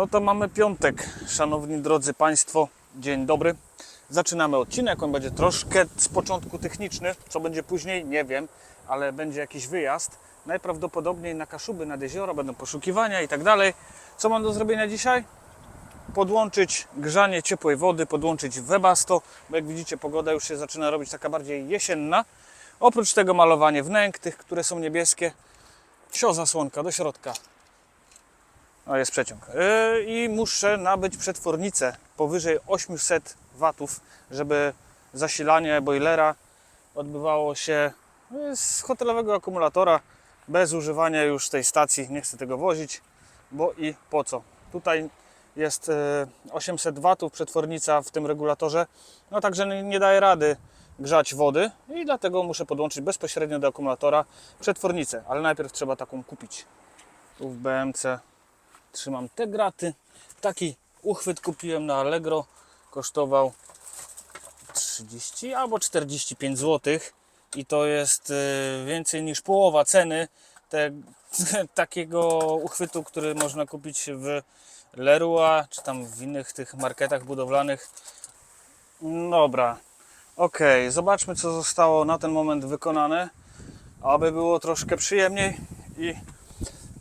No to mamy piątek, szanowni drodzy Państwo. Dzień dobry. Zaczynamy odcinek. On będzie troszkę z początku techniczny. Co będzie później, nie wiem, ale będzie jakiś wyjazd. Najprawdopodobniej na Kaszuby, nad jezioro, będą poszukiwania i tak dalej. Co mam do zrobienia dzisiaj? Podłączyć grzanie ciepłej wody, podłączyć webasto, bo jak widzicie pogoda już się zaczyna robić taka bardziej jesienna. Oprócz tego malowanie wnęk, tych, które są niebieskie. Wsio zasłonka do środka. O, jest przeciąg. Yy, I muszę nabyć przetwornicę powyżej 800 watów, żeby zasilanie boilera odbywało się yy, z hotelowego akumulatora, bez używania już tej stacji. Nie chcę tego wozić, bo i po co. Tutaj jest yy, 800 watów przetwornica w tym regulatorze, no także nie daje rady grzać wody i dlatego muszę podłączyć bezpośrednio do akumulatora przetwornicę, ale najpierw trzeba taką kupić. Tu w BMC trzymam te graty. Taki uchwyt kupiłem na Allegro. Kosztował 30 albo 45 zł. I to jest y, więcej niż połowa ceny te, takiego uchwytu, który można kupić w Leroy czy tam w innych tych marketach budowlanych. Dobra, ok, zobaczmy co zostało na ten moment wykonane, aby było troszkę przyjemniej i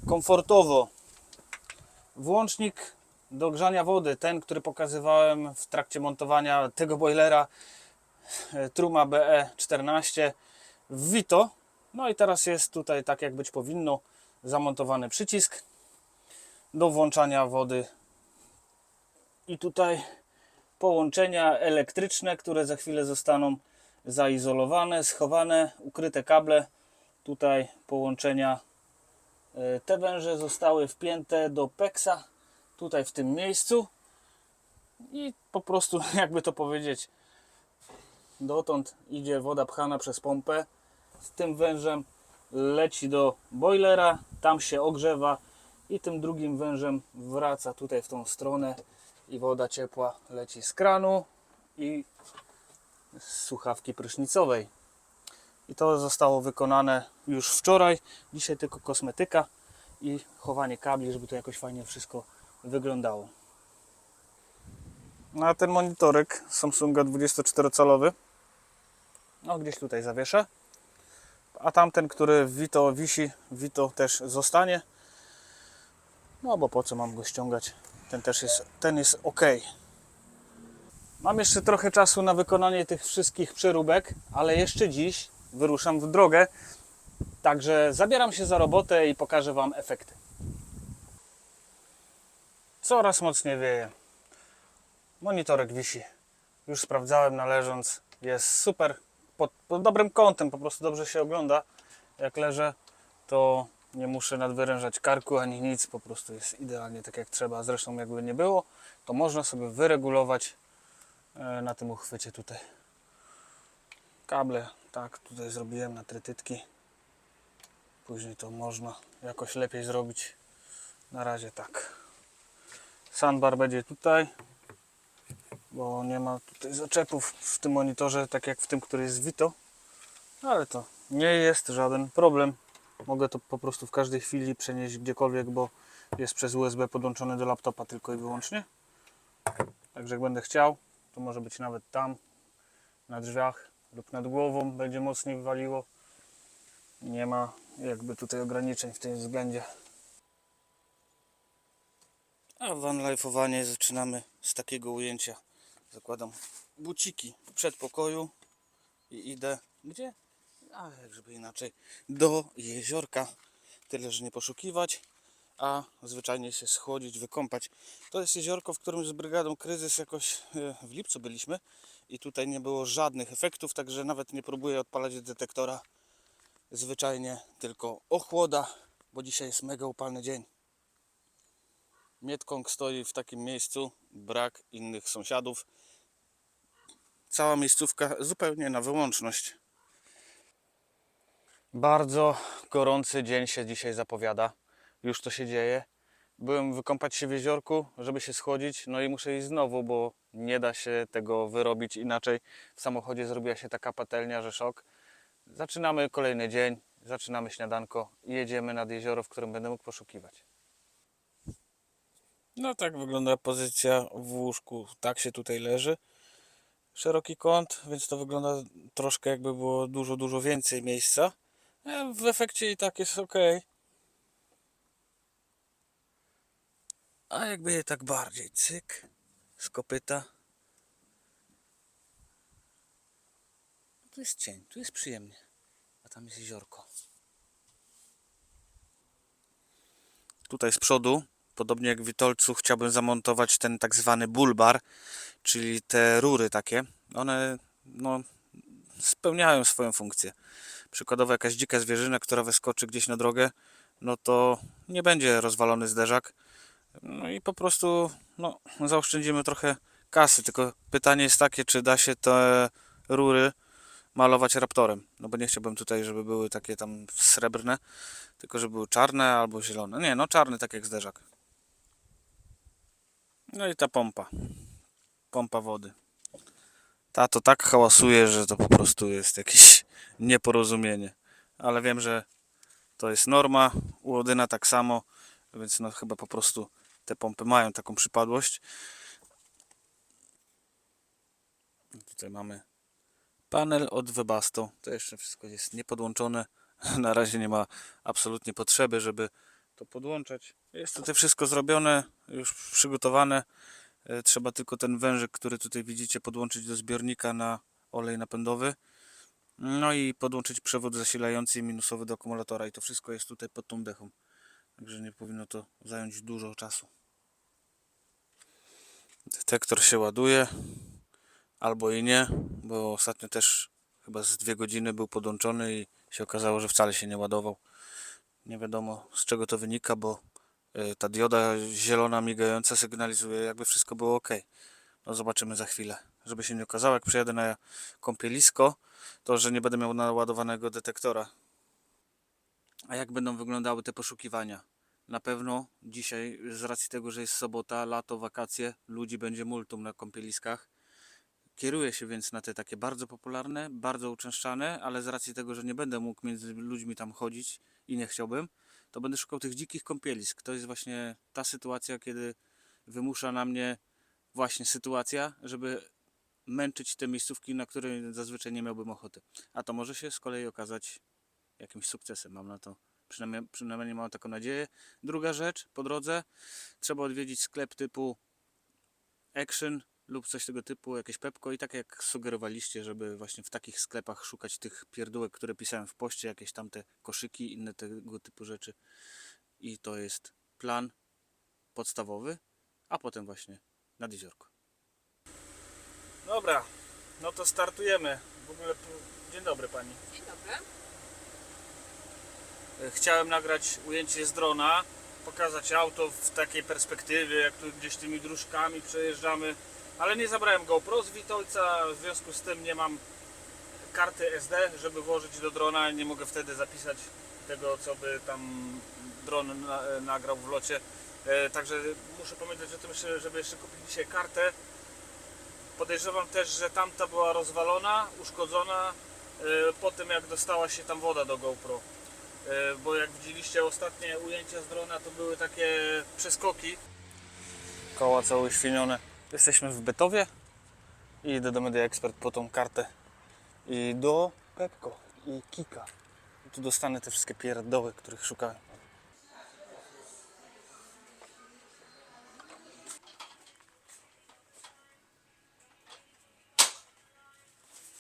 komfortowo. Włącznik do grzania wody, ten, który pokazywałem w trakcie montowania tego boilera e, Truma BE14 w Vito. No i teraz jest tutaj, tak jak być powinno, zamontowany przycisk do włączania wody. I tutaj połączenia elektryczne, które za chwilę zostaną zaizolowane, schowane, ukryte kable. Tutaj połączenia Te węże zostały wpięte do peksa tutaj w tym miejscu i po prostu, jakby to powiedzieć, dotąd idzie woda pchana przez pompę. Z tym wężem leci do boilera, tam się ogrzewa i tym drugim wężem wraca tutaj w tą stronę i woda ciepła leci z kranu i z słuchawki prysznicowej. I to zostało wykonane już wczoraj. Dzisiaj tylko kosmetyka i chowanie kabli, żeby to jakoś fajnie wszystko wyglądało. No a ten monitorek Samsunga 24-calowy, no gdzieś tutaj zawieszę. A tamten, który Vito wisi, Vito też zostanie. No bo po co mam go ściągać? Ten też jest, ten jest ok. Mam jeszcze trochę czasu na wykonanie tych wszystkich przeróbek, ale jeszcze dziś wyruszam w drogę. Także zabieram się za robotę i pokażę Wam efekty. Coraz mocniej wieje. Monitorek wisi. Już sprawdzałem należąc. Jest super. Pod, pod dobrym kątem, po prostu dobrze się ogląda. Jak leżę, to nie muszę nadwyrężać karku ani nic. Po prostu jest idealnie tak jak trzeba. Zresztą jakby nie było, to można sobie wyregulować e, na tym uchwycie tutaj kable, tak, tutaj zrobiłem na trytytki. Później to można jakoś lepiej zrobić. Na razie tak. Sandbar będzie tutaj, bo nie ma tutaj zaczepów w tym monitorze, tak jak w tym, który jest Vito. Ale to nie jest żaden problem. Mogę to po prostu w każdej chwili przenieść gdziekolwiek, bo jest przez USB podłączony do laptopa tylko i wyłącznie. Także jak będę chciał, to może być nawet tam, na drzwiach lub nad głową będzie mocniej waliło. Nie ma jakby tutaj ograniczeń w tym względzie. A vanlife'owanie zaczynamy z takiego ujęcia. Zakładam buciki w przedpokoju i idę gdzie? A jak żeby inaczej do jeziorka. Tyle, że nie poszukiwać, a zwyczajnie się schłodzić, wykąpać. To jest jeziorko, w którym z brygadą kryzys jakoś e, w lipcu byliśmy i tutaj nie było żadnych efektów, także nawet nie próbuję odpalać detektora. Zwyczajnie tylko ochłoda, bo dzisiaj jest mega upalny dzień. Mietkong stoi w takim miejscu, brak innych sąsiadów. Cała miejscówka zupełnie na wyłączność. Bardzo gorący dzień się dzisiaj zapowiada. Już to się dzieje. Byłem wykąpać się w jeziorku, żeby się schłodzić, no i muszę iść znowu, bo nie da się tego wyrobić inaczej. W samochodzie zrobiła się taka patelnia, że szok. Zaczynamy kolejny dzień, zaczynamy śniadanko i jedziemy nad jezioro, w którym będę mógł poszukiwać. No tak wygląda pozycja w łóżku. Tak się tutaj leży. Szeroki kąt, więc to wygląda troszkę jakby było dużo, dużo więcej miejsca. E, W efekcie i tak jest ok. A jakby je tak bardziej cyk z kopyta. Tu jest cień, tu jest przyjemnie. A tam jest jeziorko. Tutaj z przodu, podobnie jak w Witolcu, chciałbym zamontować ten tak zwany bulbar, czyli te rury takie. One no, spełniają swoją funkcję. Przykładowo jakaś dzika zwierzyna, która wyskoczy gdzieś na drogę, no to nie będzie rozwalony zderzak. No i po prostu no, zaoszczędzimy trochę kasy. Tylko pytanie jest takie, czy da się te rury malować raptorem. No bo nie chciałbym tutaj, żeby były takie tam srebrne, tylko żeby były czarne albo zielone. Nie, no czarny tak jak zderzak. No i ta pompa. Pompa wody. Ta to tak hałasuje, że to po prostu jest jakieś nieporozumienie. Ale wiem, że to jest norma. U Odyna tak samo, więc no chyba po prostu te pompy mają taką przypadłość. Tutaj mamy panel od Webasto. To jeszcze wszystko jest niepodłączone. Na razie nie ma absolutnie potrzeby, żeby to podłączać. Jest tutaj wszystko zrobione, już przygotowane. E, Trzeba tylko ten wężyk, który tutaj widzicie, podłączyć do zbiornika na olej napędowy. No i podłączyć przewód zasilający i minusowy do akumulatora. I to wszystko jest tutaj pod tą dechą. Także nie powinno to zająć dużo czasu. Detektor się ładuje. Albo i nie, bo ostatnio też chyba z dwie godziny był podłączony i się okazało, że wcale się nie ładował. Nie wiadomo z czego to wynika, bo y, ta dioda zielona migająca sygnalizuje jakby wszystko było ok. No zobaczymy za chwilę. Żeby się nie okazało, jak przyjadę na kąpielisko, to że nie będę miał naładowanego detektora. A jak będą wyglądały te poszukiwania? Na pewno dzisiaj, z racji tego, że jest sobota, lato, wakacje, ludzi będzie multum na kąpieliskach. Kieruję się więc na te takie bardzo popularne, bardzo uczęszczane, ale z racji tego, że nie będę mógł między ludźmi tam chodzić i nie chciałbym, to będę szukał tych dzikich kąpielisk. To jest właśnie ta sytuacja, kiedy wymusza na mnie właśnie sytuacja, żeby męczyć te miejscówki, na które zazwyczaj nie miałbym ochoty. A to może się z kolei okazać jakimś sukcesem. Mam na to przynajmniej, przynajmniej mam taką nadzieję. Druga rzecz, po drodze trzeba odwiedzić sklep typu Action lub coś tego typu, jakieś Pepko i tak jak sugerowaliście, żeby właśnie w takich sklepach szukać tych pierdółek, które pisałem w poście, jakieś tamte koszyki, inne tego typu rzeczy. I to jest plan podstawowy, a potem właśnie nad jeziorko. Dobra, no to startujemy. W ogóle dzień dobry pani. Dzień dobry. Chciałem nagrać ujęcie z drona, pokazać auto w takiej perspektywie, jak tu gdzieś tymi dróżkami przejeżdżamy, ale nie zabrałem GoPro z Witolca, w związku z tym nie mam karty SD, żeby włożyć do drona, nie mogę wtedy zapisać tego, co by tam dron na, nagrał w locie. E, także muszę pamiętać o tym, że- żeby jeszcze kupić dzisiaj kartę. Podejrzewam też, że tamta była rozwalona, uszkodzona e, po tym, jak dostała się tam woda do GoPro. E, bo jak widzieliście ostatnie ujęcia z drona to były takie przeskoki. Koła całe uświenione. Jesteśmy w Betowie i idę do Media Expert po tą kartę i do Pepko i Kika. I tu dostanę te wszystkie pierdoły, których szukałem.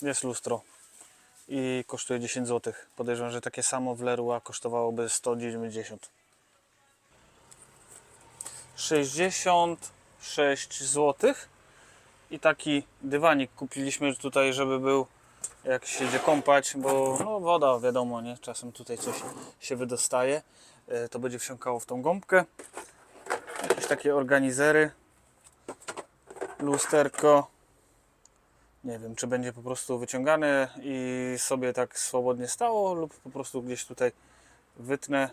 Jest lustro i kosztuje 10 zł. Podejrzewam, że takie samo w Leroy kosztowałoby 190. 66 zł. I taki dywanik kupiliśmy tutaj, żeby był jak się idzie kąpać, bo no, woda wiadomo, nie? Czasem tutaj coś się wydostaje. E, To będzie wsiąkało w tą gąbkę. Jakieś takie organizery. Lusterko. Nie wiem, czy będzie po prostu wyciągane i sobie tak swobodnie stało, lub po prostu gdzieś tutaj wytnę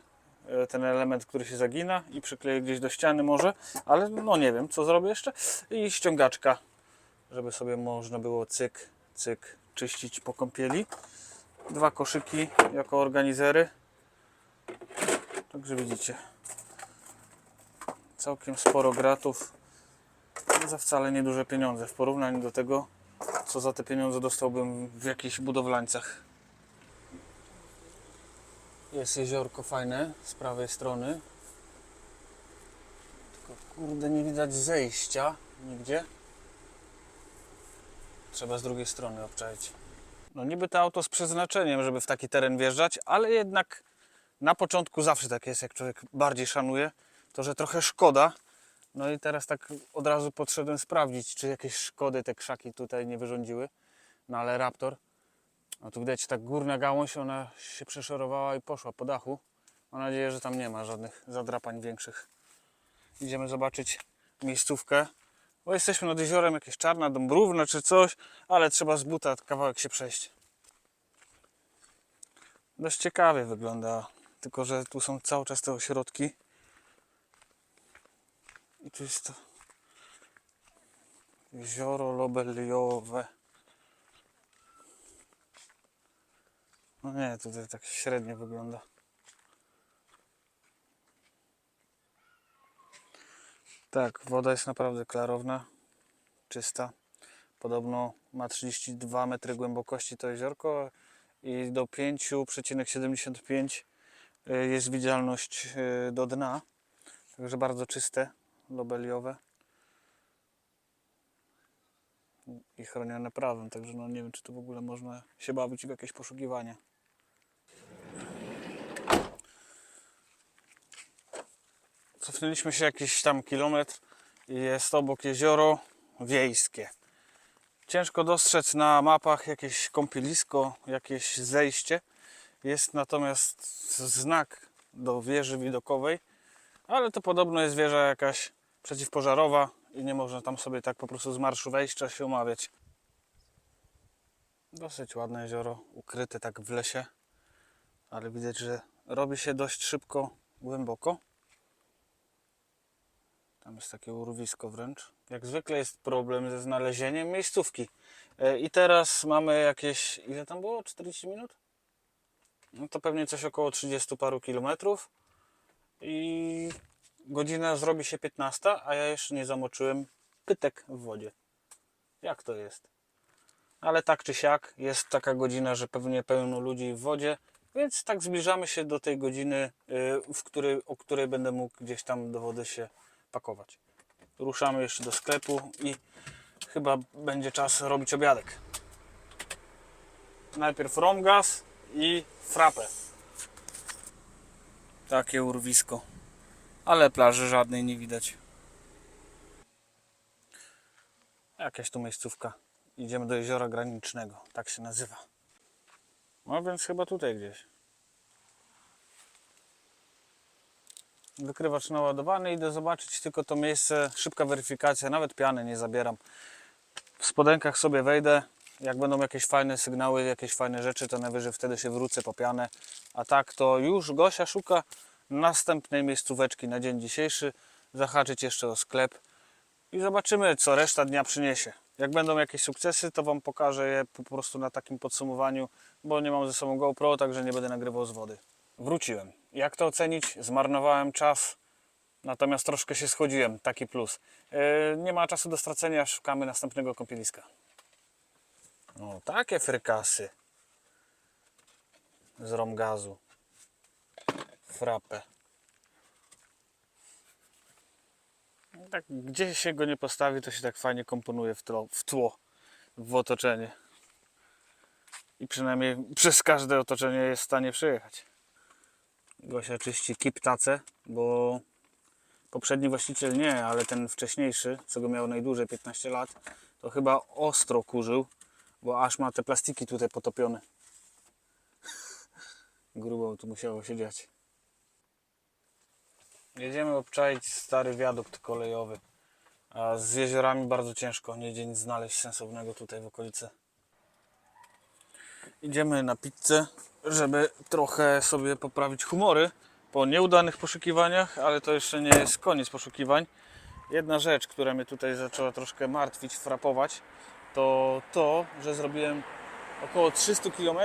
e, ten element, który się zagina i przykleję gdzieś do ściany może, ale no nie wiem, co zrobię jeszcze. I ściągaczka, żeby sobie można było cyk, cyk czyścić po kąpieli. Dwa koszyki jako organizery. Także widzicie. Całkiem sporo gratów za wcale nieduże pieniądze w porównaniu do tego, co za te pieniądze dostałbym w jakichś budowlańcach. Jest jeziorko fajne z prawej strony. Tylko kurde nie widać zejścia nigdzie. Trzeba z drugiej strony obczaić. No niby to auto z przeznaczeniem, żeby w taki teren wjeżdżać, ale jednak na początku zawsze tak jest, jak człowiek bardziej szanuje, to że trochę szkoda. No i teraz tak od razu podszedłem sprawdzić, czy jakieś szkody te krzaki tutaj nie wyrządziły. No ale Raptor, no tu widać tak górna gałąź, ona się przeszorowała i poszła po dachu. Mam nadzieję, że tam nie ma żadnych zadrapań większych. Idziemy zobaczyć miejscówkę, bo jesteśmy nad jeziorem, jakieś czarna dąbrówna czy coś, ale trzeba z buta kawałek się przejść. Dość ciekawie wygląda, tylko że tu są cały czas te ośrodki. I tu jest to jezioro lobeliowe. No nie, tutaj tak średnio wygląda. Tak, woda jest naprawdę klarowna, czysta. Podobno ma 32 metry głębokości to jeziorko i do 5,75 y, jest widzialność y, do dna. Także bardzo czyste, lobeliowe i chronione prawem. Także no nie wiem, czy tu w ogóle można się bawić w jakieś poszukiwania. Cofnęliśmy się jakiś tam kilometr i jest obok jezioro wiejskie. Ciężko dostrzec na mapach jakieś kąpielisko, jakieś zejście. Jest natomiast znak do wieży widokowej, ale to podobno jest wieża jakaś przeciwpożarowa i nie można tam sobie tak po prostu z marszu wejść, się umawiać. Dosyć ładne jezioro, ukryte tak w lesie, ale widać, że robi się dość szybko, głęboko. Tam jest takie urwisko wręcz. Jak zwykle jest problem ze znalezieniem miejscówki. E, I teraz mamy jakieś, ile tam było? 40 minut? No to pewnie coś około 30 paru kilometrów. I godzina zrobi się 15, a ja jeszcze nie zamoczyłem pytek w wodzie. Jak to jest? Ale tak czy siak, jest taka godzina, że pewnie pełno ludzi w wodzie, więc tak zbliżamy się do tej godziny, y, w której, o której będę mógł gdzieś tam do wody się pakować. Ruszamy jeszcze do sklepu i chyba będzie czas robić obiadek. Najpierw romgas i frappę. Takie urwisko. Ale plaży żadnej nie widać. Jakaś tu miejscówka. Idziemy do jeziora granicznego. Tak się nazywa. No więc chyba tutaj gdzieś. Wykrywacz naładowany. Idę zobaczyć tylko to miejsce. Szybka weryfikacja. Nawet piany nie zabieram. W spodenkach sobie wejdę. Jak będą jakieś fajne sygnały, jakieś fajne rzeczy, to najwyżej wtedy się wrócę po pianę. A tak to już Gosia szuka następnej miejscóweczki na dzień dzisiejszy. Zahaczyć jeszcze o sklep i zobaczymy, co reszta dnia przyniesie. Jak będą jakieś sukcesy, to Wam pokażę je po prostu na takim podsumowaniu, bo nie mam ze sobą GoPro, także nie będę nagrywał z wody. Wróciłem. Jak to ocenić? Zmarnowałem czas, natomiast troszkę się schodziłem, taki plus. Yy, nie ma czasu do stracenia, szukamy następnego kąpieliska. O, takie frykasy. Z romgazu. Frappę. Tak, gdzie się go nie postawi, to się tak fajnie komponuje w tło, w, tło, w otoczenie. I przynajmniej przez każde otoczenie jest w stanie przejechać. Gosia czyści kiptacę, bo poprzedni właściciel nie, ale ten wcześniejszy, co go miał najdłużej, 15 lat, to chyba ostro kurzył, bo aż ma te plastiki tutaj potopione. Grubo tu musiało się dziać. Jedziemy obczaić stary wiadukt kolejowy. A z jeziorami bardzo ciężko, nie idzie nic znaleźć sensownego tutaj w okolicy. Idziemy na pizzę, żeby trochę sobie poprawić humory po nieudanych poszukiwaniach, ale to jeszcze nie jest koniec poszukiwań. Jedna rzecz, która mnie tutaj zaczęła troszkę martwić, frapować, to to, że zrobiłem około 300 km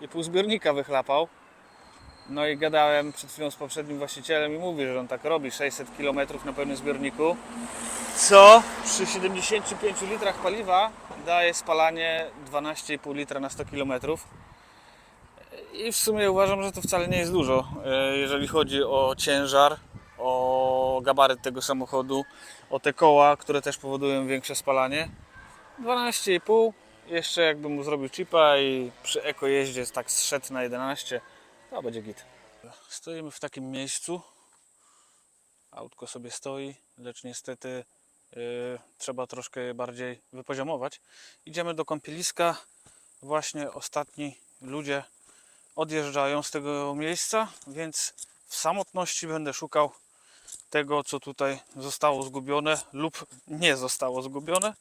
i pół zbiornika wychlapał. No i gadałem przed chwilą z poprzednim właścicielem i mówi, że on tak robi 600 km na pełnym zbiorniku, co przy 75 litrach paliwa daje spalanie 12,5 litra na 100 km. I w sumie uważam, że to wcale nie jest dużo, e, jeżeli chodzi o ciężar, o gabaryt tego samochodu, o te koła, które też powodują większe spalanie. 12,5 jeszcze jakbym mu zrobił chipa i przy eko jeździe tak zszedł na 11 to będzie git. Stoimy w takim miejscu. Autko sobie stoi lecz niestety yy, trzeba troszkę je bardziej wypoziomować. Idziemy do kąpieliska. Właśnie ostatni ludzie odjeżdżają z tego miejsca więc w samotności będę szukał tego co tutaj zostało zgubione lub nie zostało zgubione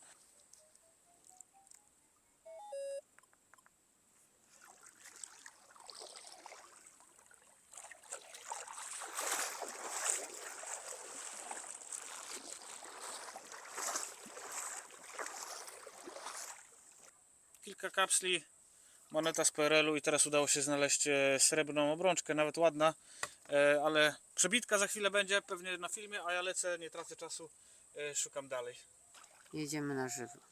kilka kapsli, moneta z PRL-u i teraz udało się znaleźć e, srebrną obrączkę, nawet ładna, e, ale przebitka za chwilę będzie pewnie na filmie, a ja lecę, nie tracę czasu, e, szukam dalej. Jedziemy na żywo.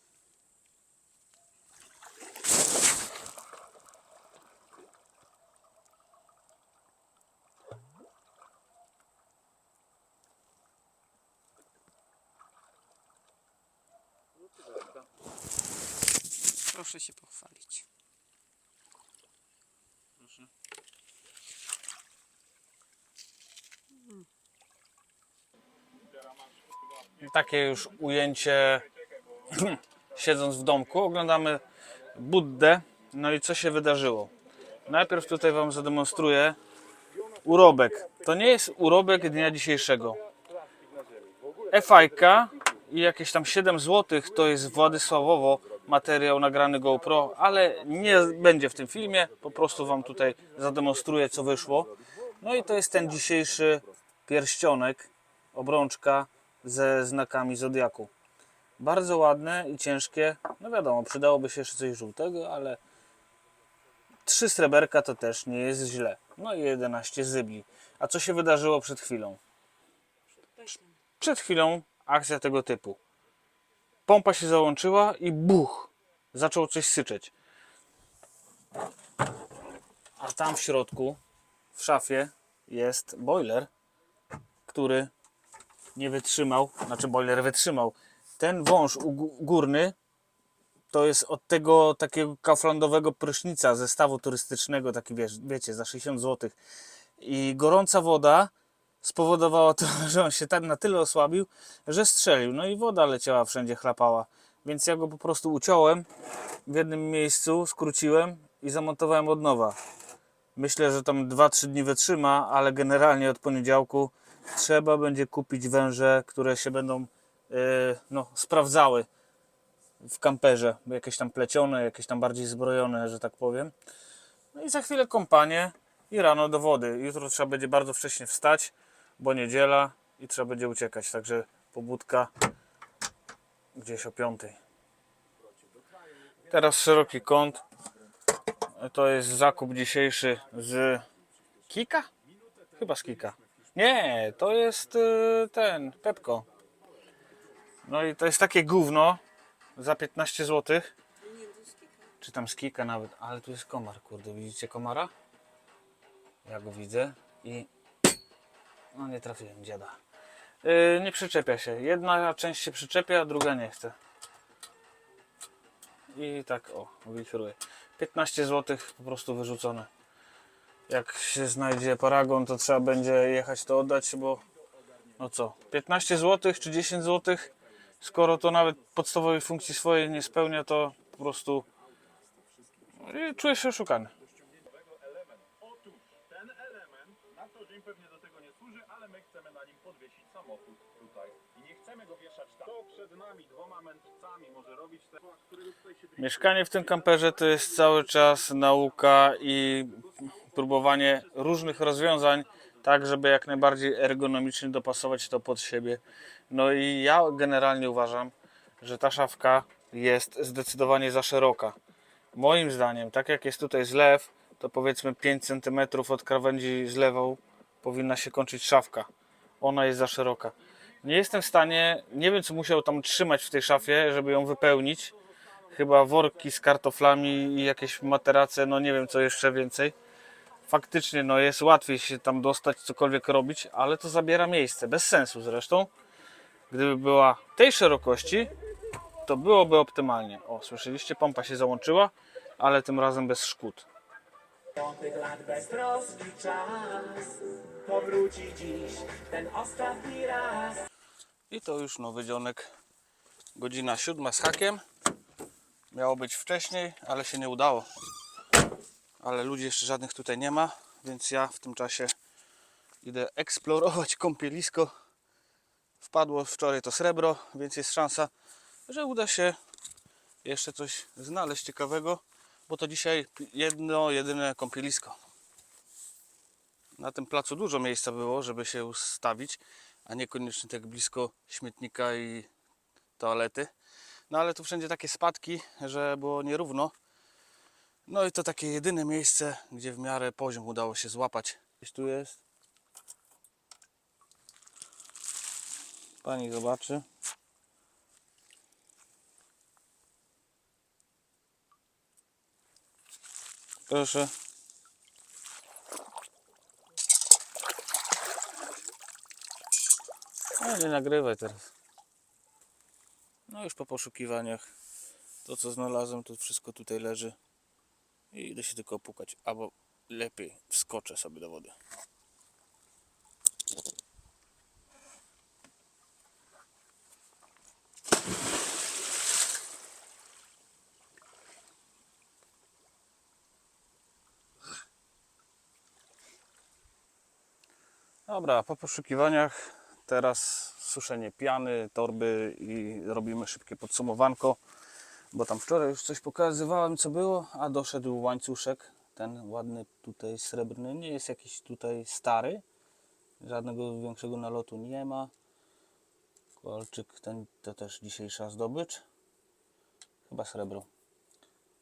Proszę się pochwalić. Takie już ujęcie siedząc w domku, oglądamy Buddę, no i co się wydarzyło. Najpierw tutaj Wam zademonstruję urobek. To nie jest urobek dnia dzisiejszego. FIK i jakieś tam 7 zł to jest Władysławowo materiał nagrany GoPro, ale nie będzie w tym filmie, po prostu Wam tutaj zademonstruję co wyszło. No i to jest ten dzisiejszy pierścionek, obrączka ze znakami Zodiaku. Bardzo ładne i ciężkie, no wiadomo, przydałoby się jeszcze coś żółtego, ale trzy sreberka to też nie jest źle. No i 11 zybli. A co się wydarzyło przed chwilą? Przed chwilą akcja tego typu. Pompa się załączyła i buch! Zaczął coś syczeć. A tam w środku, w szafie, jest boiler, który nie wytrzymał, znaczy boiler wytrzymał. Ten wąż górny to jest od tego takiego kaflandowego prysznica zestawu turystycznego, taki wiesz, wiecie, za 60 zł. I gorąca woda spowodowała to, że on się tak na tyle osłabił, że strzelił. No i woda leciała wszędzie, chlapała. Więc ja go po prostu uciąłem w jednym miejscu, skróciłem i zamontowałem od nowa. Myślę, że tam 2-3 dni wytrzyma, ale generalnie od poniedziałku trzeba będzie kupić węże, które się będą yy, no, sprawdzały w kamperze. Jakieś tam plecione, jakieś tam bardziej zbrojone, że tak powiem. No i za chwilę kąpanie i rano do wody. Jutro trzeba będzie bardzo wcześnie wstać, bo niedziela i trzeba będzie uciekać. Także pobudka gdzieś o piątej. Teraz szeroki kąt. To jest zakup dzisiejszy z Kika? Chyba z Kika. Nie, to jest y, ten, Pepko. No i to jest takie gówno za 15 zł. Czy tam z Kika nawet, ale tu jest komar, kurde, widzicie komara? Ja go widzę i no nie trafiłem dziada. Yy, nie przyczepia się. Jedna część się przyczepia, druga nie chce. I tak o, wichruje. 15 zł po prostu wyrzucone. Jak się znajdzie paragon, to trzeba będzie jechać to oddać, bo no co, 15 zł czy 10 zł, skoro to nawet podstawowej funkcji swojej nie spełnia, to po prostu i czuję się oszukany. Otóż ten element na co dzień pewnie do tego nie służy, ale my chcemy na nim podwiesić samochód tutaj. I nie chcemy go wieszać tam. To przed nami dwoma mędrcami może robić te, którego tutaj się Mieszkanie w tym kamperze to jest cały czas nauka i próbowanie różnych rozwiązań, tak żeby jak najbardziej ergonomicznie dopasować to pod siebie. No i ja generalnie uważam, że ta szafka jest zdecydowanie za szeroka. Moim zdaniem, tak jak jest tutaj zlew, to powiedzmy 5 cm od krawędzi zlewą powinna się kończyć szafka. Ona jest za szeroka. Nie jestem w stanie, nie wiem co musiał tam trzymać w tej szafie, żeby ją wypełnić. Chyba worki z kartoflami i jakieś materace, no nie wiem co jeszcze więcej. Faktycznie no jest łatwiej się tam dostać, cokolwiek robić, ale to zabiera miejsce, bez sensu zresztą. Gdyby była tej szerokości, to byłoby optymalnie. O, słyszeliście, pompa się załączyła, ale tym razem bez szkód. Piątek lat beztroski czas Powróci dziś ten ostatni raz I to już nowy dzionek. Godzina siódma z hakiem. Miało być wcześniej, ale się nie udało. Ale ludzi jeszcze żadnych tutaj nie ma, więc ja w tym czasie idę eksplorować kąpielisko. Wpadło wczoraj to srebro, więc jest szansa, że uda się jeszcze coś znaleźć ciekawego, bo to dzisiaj jedno, jedyne kąpielisko. Na tym placu dużo miejsca było, żeby się ustawić, a niekoniecznie tak blisko śmietnika i toalety. No ale tu wszędzie takie spadki, że było nierówno. No i to takie jedyne miejsce, gdzie w miarę poziom udało się złapać. Gdzieś tu jest. Pani zobaczy. Proszę. No nie nagrywaj teraz. No już po poszukiwaniach to co znalazłem to wszystko tutaj leży i idę się tylko opukać, albo lepiej wskoczę sobie do wody. Dobra, po poszukiwaniach teraz suszenie piany, torby i robimy szybkie podsumowanko, bo tam wczoraj już coś pokazywałem co było, a doszedł łańcuszek, ten ładny tutaj srebrny, nie jest jakiś tutaj stary, żadnego większego nalotu nie ma. Kolczyk ten to też dzisiejsza zdobycz, chyba srebro.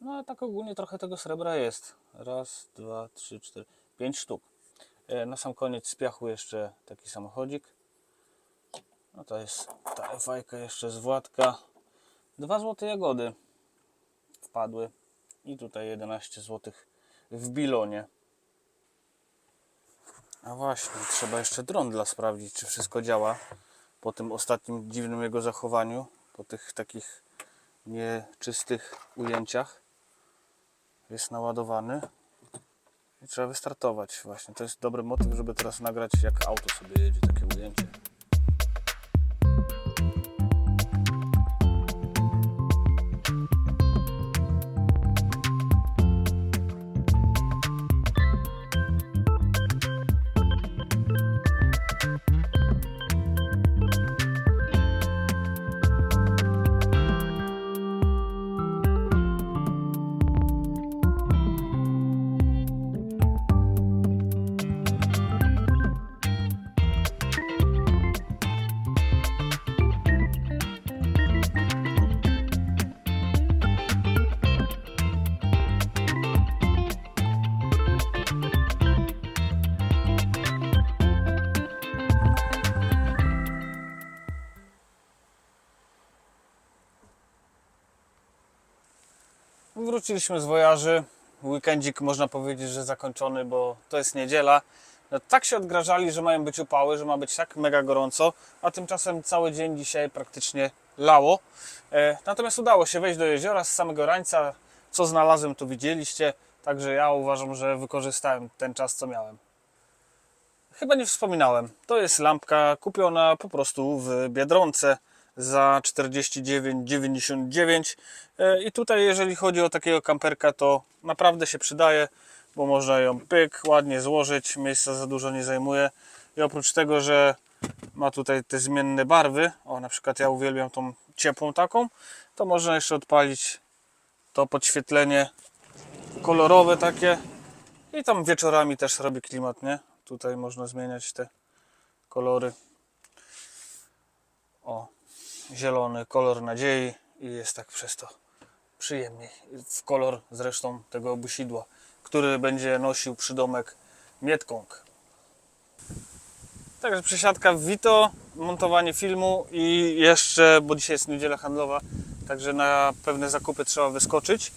No a tak ogólnie trochę tego srebra jest. Raz, dwa, trzy, cztery, pięć sztuk. E, Na sam koniec z piachu jeszcze taki samochodzik. No to jest ta fajka jeszcze z Władka. 2 złote jagody wpadły. I tutaj 11 zł w bilonie. A właśnie, trzeba jeszcze drądla sprawdzić, czy wszystko działa. Po tym ostatnim dziwnym jego zachowaniu, po tych takich nieczystych ujęciach. Jest naładowany. Trzeba wystartować właśnie. To jest dobry motyw, żeby teraz nagrać jak auto sobie jedzie, takie ujęcie. Wróciliśmy z wojaży. Weekendzik można powiedzieć, że zakończony, bo to jest niedziela. No, tak się odgrażali, że mają być upały, że ma być tak mega gorąco, a tymczasem cały dzień dzisiaj praktycznie lało. E, natomiast udało się wejść do jeziora z samego rańca. Co znalazłem, to widzieliście. Także ja uważam, że wykorzystałem ten czas, co miałem. Chyba nie wspominałem. To jest lampka kupiona po prostu w Biedronce za 49,99 E, i tutaj jeżeli chodzi o takiego kamperka to naprawdę się przydaje, bo można ją pyk, ładnie złożyć, miejsca za dużo nie zajmuje i oprócz tego, że ma tutaj te zmienne barwy, o na przykład ja uwielbiam tą ciepłą taką, to można jeszcze odpalić to podświetlenie kolorowe takie i tam wieczorami też robi klimat, nie? Tutaj można zmieniać te kolory. O, zielony kolor nadziei i jest tak przez to przyjemniej. W kolor zresztą tego obusidła, który będzie nosił przydomek Mietkong. Także przesiadka w Vito, montowanie filmu i jeszcze, bo dzisiaj jest niedziela handlowa, także na pewne zakupy trzeba wyskoczyć.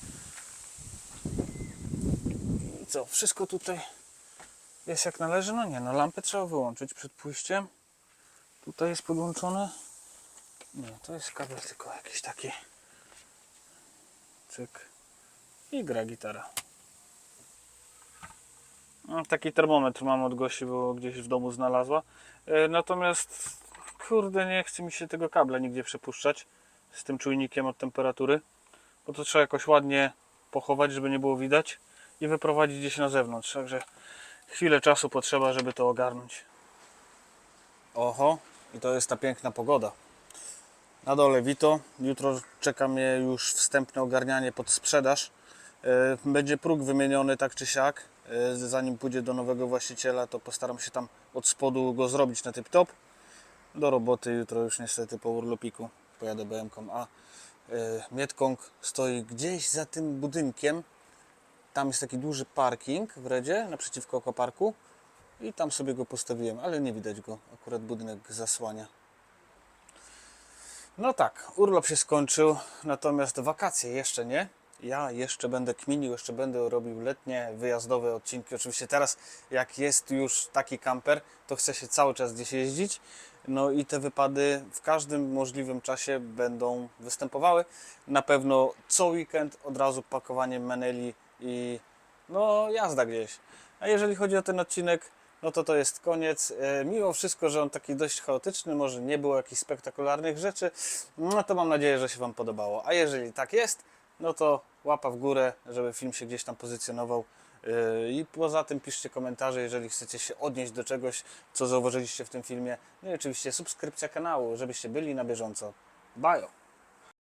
I co, wszystko tutaj jest jak należy? No nie, no lampę trzeba wyłączyć przed pójściem. Tutaj jest podłączone. Nie, to jest kabel tylko jakiś taki. Cyk. I gra gitara. No, taki termometr mam od Gosi, bo gdzieś w domu znalazła. E, Natomiast, kurde, nie chce mi się tego kabla nigdzie przepuszczać z tym czujnikiem od temperatury, bo to trzeba jakoś ładnie pochować, żeby nie było widać i wyprowadzić gdzieś na zewnątrz. Także chwilę czasu potrzeba, żeby to ogarnąć. Oho, i to jest ta piękna pogoda. Na dole Vito. Jutro czeka mnie już wstępne ogarnianie pod sprzedaż. E, Będzie próg wymieniony tak czy siak. E, Zanim pójdzie do nowego właściciela, to postaram się tam od spodu go zrobić na tip-top. Do roboty jutro już niestety po urlopiku pojadę BM-ką. A e, Mietkong stoi gdzieś za tym budynkiem. Tam jest taki duży parking w Redzie, naprzeciwko aquaparku. I tam sobie go postawiłem, ale nie widać go. Akurat budynek zasłania. No tak, urlop się skończył, natomiast wakacje jeszcze nie. Ja jeszcze będę kminił, jeszcze będę robił letnie, wyjazdowe odcinki. Oczywiście teraz, jak jest już taki kamper, to chce się cały czas gdzieś jeździć. No i te wypady w każdym możliwym czasie będą występowały. Na pewno co weekend od razu pakowanie meneli i no jazda gdzieś. A jeżeli chodzi o ten odcinek, no to to jest koniec. E, Mimo wszystko, że on taki dość chaotyczny, może nie było jakichś spektakularnych rzeczy, no to mam nadzieję, że się Wam podobało. A jeżeli tak jest, no to łapa w górę, żeby film się gdzieś tam pozycjonował. E, I poza tym piszcie komentarze, jeżeli chcecie się odnieść do czegoś, co zauważyliście w tym filmie. No i oczywiście subskrypcja kanału, żebyście byli na bieżąco. Bajo!